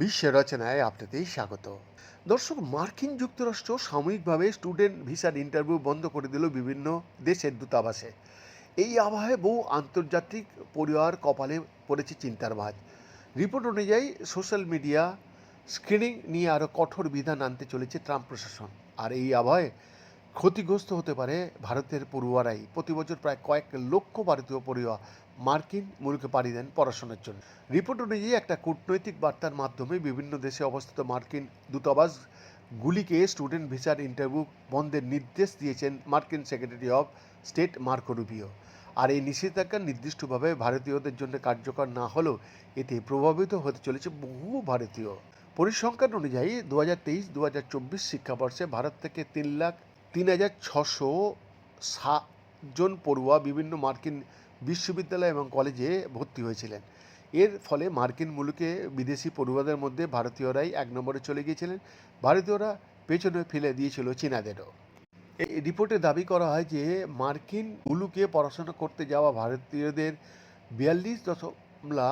বিশ্ব রচনায় আপনাদের স্বাগত। দর্শক, মার্কিন যুক্তরাষ্ট্র সাময়িকভাবে স্টুডেন্ট ভিসার ইন্টারভিউ বন্ধ করে দিল বিভিন্ন দেশের দূতাবাসে। এই আবহে বহু আন্তর্জাতিক পরিবার কপালে পড়েছে চিন্তার ভাঁজ রিপোর্ট অনুযায়ী, সোশ্যাল মিডিয়া স্ক্রিনিং নিয়ে আরও কঠোর বিধান আনতে চলেছে ট্রাম্প প্রশাসন। আর এই আবহে ক্ষতিগ্রস্ত হতে পারে ভারতের পড়ুয়ারাই। প্রতি বছর প্রায় কয়েক লক্ষ ভারতীয় পড়ুয়া মার্কিন মুলুকে পাড়ি দেন পড়াশোনার জন্য। রিপোর্ট অনুযায়ী একটা কূটনৈতিক বার্তার মাধ্যমে বিভিন্ন দেশে অবস্থিত মার্কিন দূতাবাস গুলিকে স্টুডেন্ট ভিসার ইন্টারভিউ বন্ধের নির্দেশ দিয়েছেন মার্কিন secretary of state Marco Rubio. আর এই নিষেধাজ্ঞা নির্দিষ্টভাবে ভারতীয়দের জন্য কার্যকর না হলেও এতে প্রভাবিত হতে চলেছে বহু ভারতীয়। পরিসংখ্যান অনুযায়ী দু হাজার তেইশ দু হাজার চব্বিশ শিক্ষাবর্ষে ভারত থেকে তিন লাখ তিন হাজার ছশো সাতজন পড়ুয়া বিভিন্ন মার্কিন বিশ্ববিদ্যালয় এবং কলেজে ভর্তি হয়েছিলেন। এর ফলে মার্কিন মুলুকে বিদেশি পড়ুয়াদের মধ্যে ভারতীয়রাই এক নম্বরে চলে গিয়েছিলেন। ভারতীয়রা পেছনে ফেলে দিয়েছিল চীনাদেরও। এই রিপোর্টে দাবি করা হয় যে, মার্কিন মুলুকে পড়াশোনা করতে যাওয়া ভারতীয়দের বিয়াল্লিশ দশমলা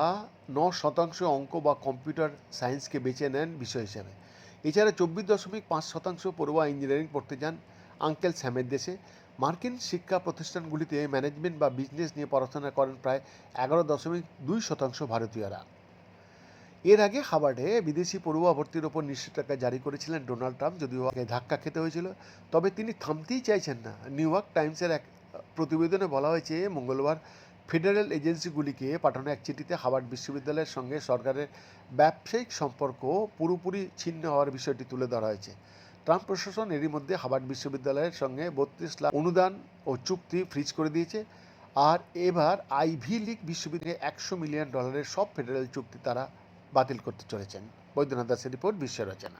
ন শতাংশ অঙ্ক বা কম্পিউটার সায়েন্সকে বেছে নেন বিষয় হিসেবে। এছাড়া চব্বিশ দশমিক পাঁচ শতাংশ পড়ুয়া ইঞ্জিনিয়ারিং পড়তে যান। আঙ্কেল স্যামের দেশে। মার্কিন শিক্ষা প্রতিষ্ঠানগুলিতে ম্যানেজমেন্ট বা বিজনেস নিয়ে পড়াশোনা করেন প্রায় এগারো দশমিক দুই শতাংশ ভারতীয়রা। এর আগে হাবার্ডে বিদেশি পড়ুয়া ভর্তির ওপর নিষেধাজ্ঞা জারি করেছিলেন ডোনাল্ড ট্রাম্প, যদিও ধাক্কা খেতে হয়েছিল। তবে তিনি থামতেই চাইছেন না। নিউ ইয়র্ক টাইমসের এক প্রতিবেদনে বলা হয়েছে, মঙ্গলবার ফেডারেল এজেন্সিগুলিকে পাঠানো এক চিঠিতে হাবার্ড বিশ্ববিদ্যালয়ের সঙ্গে সরকারের ব্যবসায়িক সম্পর্ক পুরোপুরি ছিন্ন হওয়ার বিষয়টি তুলে ধরা হয়েছে। ট্রাম্প প্রশাসন এরই মধ্যে হাবার্ড বিশ্ববিদ্যালয়ের সঙ্গে বত্রিশ লাখ অনুদান ও চুক্তি ফ্রিজ করে দিয়েছে। আর এবার আইভি লিগ বিশ্ববিদ্যালয়ে একশো মিলিয়ন ডলারের সব ফেডারেল চুক্তি তারা বাতিল করতে চলেছেন। বৈদ্যনাথ দাসের রিপোর্ট বিশ্ব রচনা।